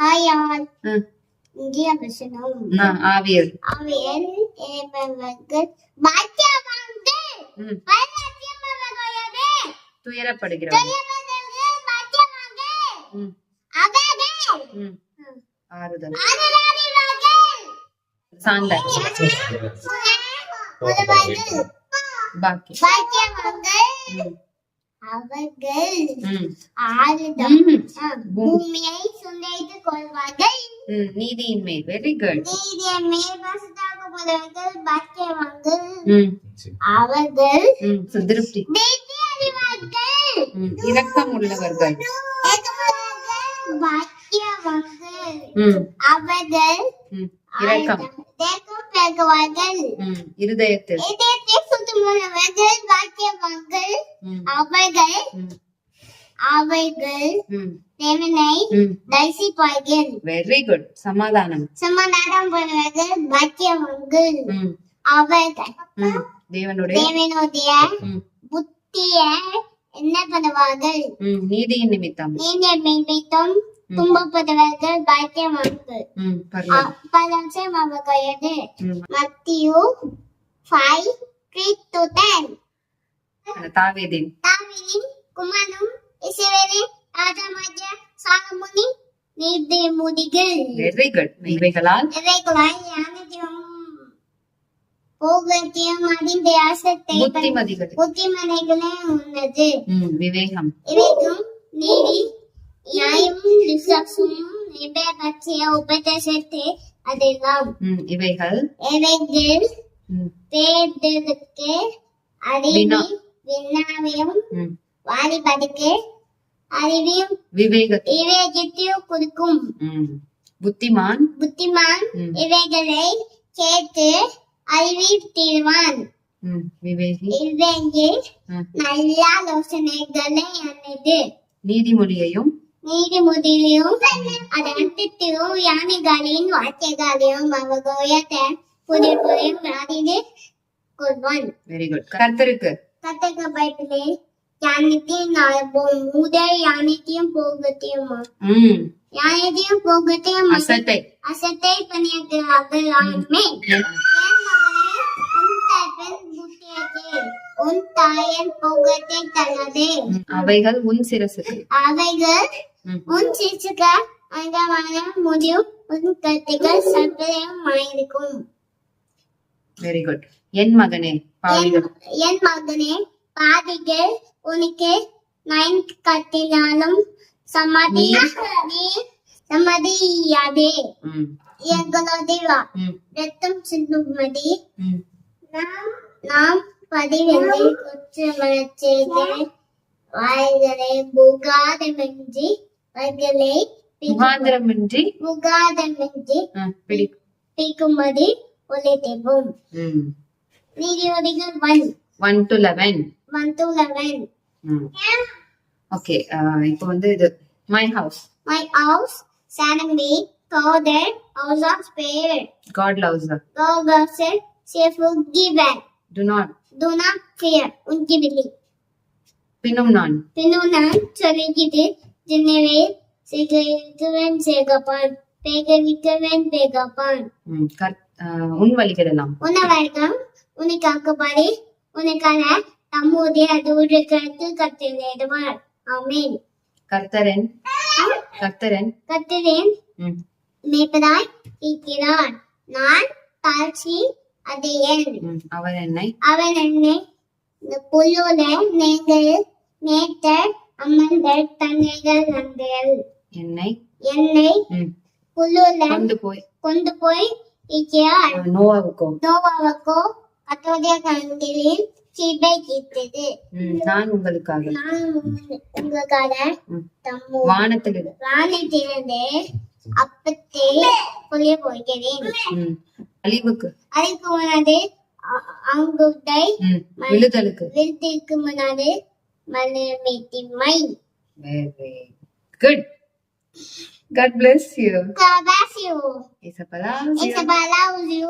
Hi all. India பேசணும் ஆ, ஆவியல். அவையல் ஏமவர்கள். பாக்கியவான்கள் ம். பரத்தியமவர்களே துயரப்படுகிறவன். துயரப்படுகிறவர்கள் பாக்கியவான்கள் ம், அவர்கள் ம். ஆறுதல். ஆதரவாளர்கள் சாந்தன் அவர்கள் ம், ஆறுதல் ம், ஆ, பூமியை சுண்டைத்து கொள்வார்கள். நீதியின் மேல். வெரி குட் நீதியை மேல்வாசத்தாக்குபவர்கள் பாக்கியவான்கள். ம். அவர்கள் திருப்தி அறிவார்கள் இரக்கம் உள்ளவர்கள் பாக்கியவான்கள். அவர்கள் இரக்கம். ம் இருதயத்தில். இதயத்தை சுத்தமுள்ளவர்கள் பாக்கியவான்கள் ம் அவர்கள் ம் அவர்கள் ம் தேவனை தரிசிப்பார்கள். வெரி குட் சமாதானம். சமாதானம் பண்ணுவர்கள் பாக்கியவான்கள் அவர்கள். தேவனுடைய தேவனுடைய புத்திய என்ன பண்ணுவார்கள்? நீதியின் நிமித்தம். நீங்க நிமித்தம் துன்பப்படுவர்கள் பாக்கியவான்கள் ம் பரவாயில்ல. பலசம் அவர்களது Matthew five three to ten தாவீதின். தாவிதின் குமாரனும் இஸ்ரவேலின் ராஜாமாகிய சாலமுனி நீதிமொழிகள் வெரி குட் இவைகளால் இவைகளால் யானையும் போகத்தையும் அறிந்த ஆசத்தை புத்திமதிகள். உள்ளது விவேகம். இவைக்கும் நீதி நியாயமும் விசுவாசமும் நிபே பற்றிய உபதேசத்தை அதெல்லாம். இவைகள். இவைகள் தேர்தலுக்கு அறிவி வினா. வினாவையும் ம் வாலிபதுக்கு அறிவையும் விவேகத்தை விவேகத்தையும் கொடுக்கும். புத்திமான். புத்திமான் இவைகளை கேட்டு ம் நல்ல ஆலோசனைகளை அன்னது நீதிமொழியையும் நீதிமொழியிலும் அது அந்தத்திலும் யானைகளின் வார்த்தைகளையும் அவர்கள் உயர்த்த புதிய புதிய அறிந்து கொள்வான் வெரி குட் கர்த்தருக்கு கத்தக பைபிளே யானைத்தையும் முதல் யானைத்தையும் போகத்தையும் யானைத்தையும் அசத்தை என்- என் மகனே, உன் தகப்பன் புத்தியத்தை, உன் தாயன் போகத்தை தனது. ம், அவைகள் உன் சிரசுக்கு. அவைகள் உன் சிசுக்க அங்கமான முடியும் உன் கருத்துக்கள் சர்க்கரையுமாயிருக்கும் வெரி குட் என் மகனே என் மகனே பாதிகள் உனக்கு நயன் கட்டினாலும் சமாதி நீ? எங்களுடைய ம். ரத்தம் சிந்துமதி நாம் நாம் பதிவென்று குற்றமரச் செய்த வாய்களை புகாதமின்றி வர்களை முகாந்திரமின்றி புகாதமின்றி ம், பிடி பிக்கும்படி உழைத்தேவும் ம் நீதிபதிகள் one one two eleven one two eleven ம் ஓகே இப்போ வந்து இது my house my house சானம்பி Kauthar house of prayer God loves Gauhar சேஃபுல் given to not Do not fear. உன்கிவிலி பின்னும் நான். பின்னும் நான் சொல்லிக்கிட்டு ஜின்னவே சிகவன் சேகப்பான் பேகவிக்கவன் பேகப்பான். ம், கர்- ஆஹ், உன் வழிகள் எல்லாம் உணவர்க்கம் உனக்காக்கப்படி உனக்கான தம்முடைய தூர கருத்து கத்திடுவார் ஆமீன். கர்த்தரன். கர்த்தரன். கத்திரேன் ம், மேய்ப்பதாய் இருக்கிறார். நான் தாழ்ச்சி அதையன் ம், அவர் என்னை. அவன் என்னை. இந்த புல்லுல நீங்கள் நேற்ற அம்மன்கள் தங்கைகள் நங்கள் என்னை. என்னை ம், புல்லுல கொண்டு போய். கொண்டு போய் நோவாவுக்கோ. நோவாவுக்கோ கத்தோடைய கண்களில் சிபை கிட்டது ம், நான் உங்களுக்காக. நான் உங்க- உங்களுக்காக தம்மு வானத்தில். இரு- வானத்திலிருந்து அப்பத்தை புளிய போகிறேன் அழிவுக்கு. அதுக்கு முன்னாடி அ- அங்குட்டை ம், விழுதலுக்கு. விருத்திற்கு முன்னாடி மனமிட்டிமை very good God bless you God bless you. Isabella Isabella loves you.